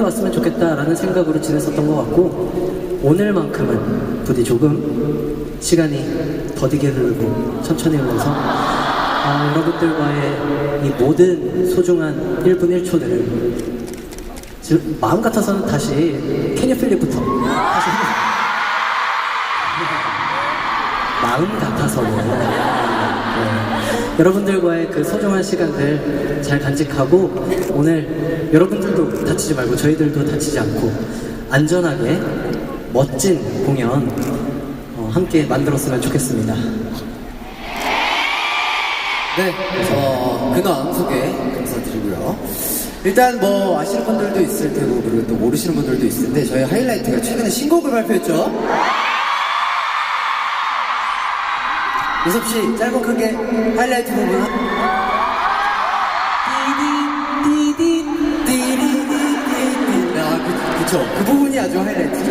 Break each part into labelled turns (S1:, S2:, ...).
S1: 왔으면 좋겠다라는 생각으로 지냈었던 것 같고 오늘만큼은 부디 조금 시간이 더디게 흐르고 천천히 흘러서 아, 여러분들과의 이 모든 소중한 1분 1초들을 마음 같아서는 다시 캐니 필립부터 다시 마음 같아서는 네. 여러분들과의 그 소중한 시간들 잘 간직하고 오늘 여러분들도 다치지 말고 저희들도 다치지 않고 안전하게 멋진 공연 어, 함께 만들었으면 좋겠습니다.
S2: 네, 어, 근황 소개 감사드리고요. 일단 뭐 아시는 분들도 있을 테고 그리고 또 모르시는 분들도 있을 텐데 저희 하이라이트가 최근에 신곡을 발표했죠. 유섭 씨 짧고 크게 하이라이트 부분 띠디 띠디 띠리디디디 아 그, 그쵸 그 부분이 아주 하이라이트죠.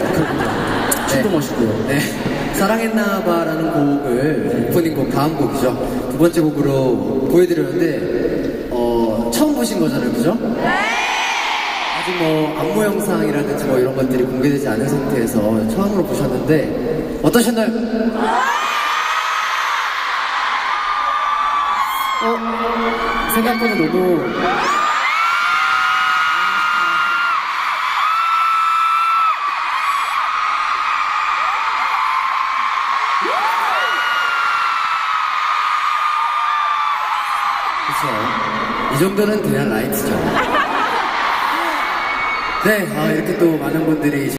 S1: 춤도
S2: 네.
S1: 멋있고요.
S2: 네. 사랑했나봐라는 곡을 오프닝 곡 다음 곡이죠. 두 번째 곡으로 보여드렸는데 어, 처음 보신 거잖아요, 그죠? 아직 뭐 안무 영상이라든지 뭐 이런 것들이 공개되지 않은 상태에서 처음으로 보셨는데 어떠셨나요? 어, 생각보다 너무 그렇죠. 이 정도는 그냥 라이트죠. 네, 아, 이렇게 또 많은 분들이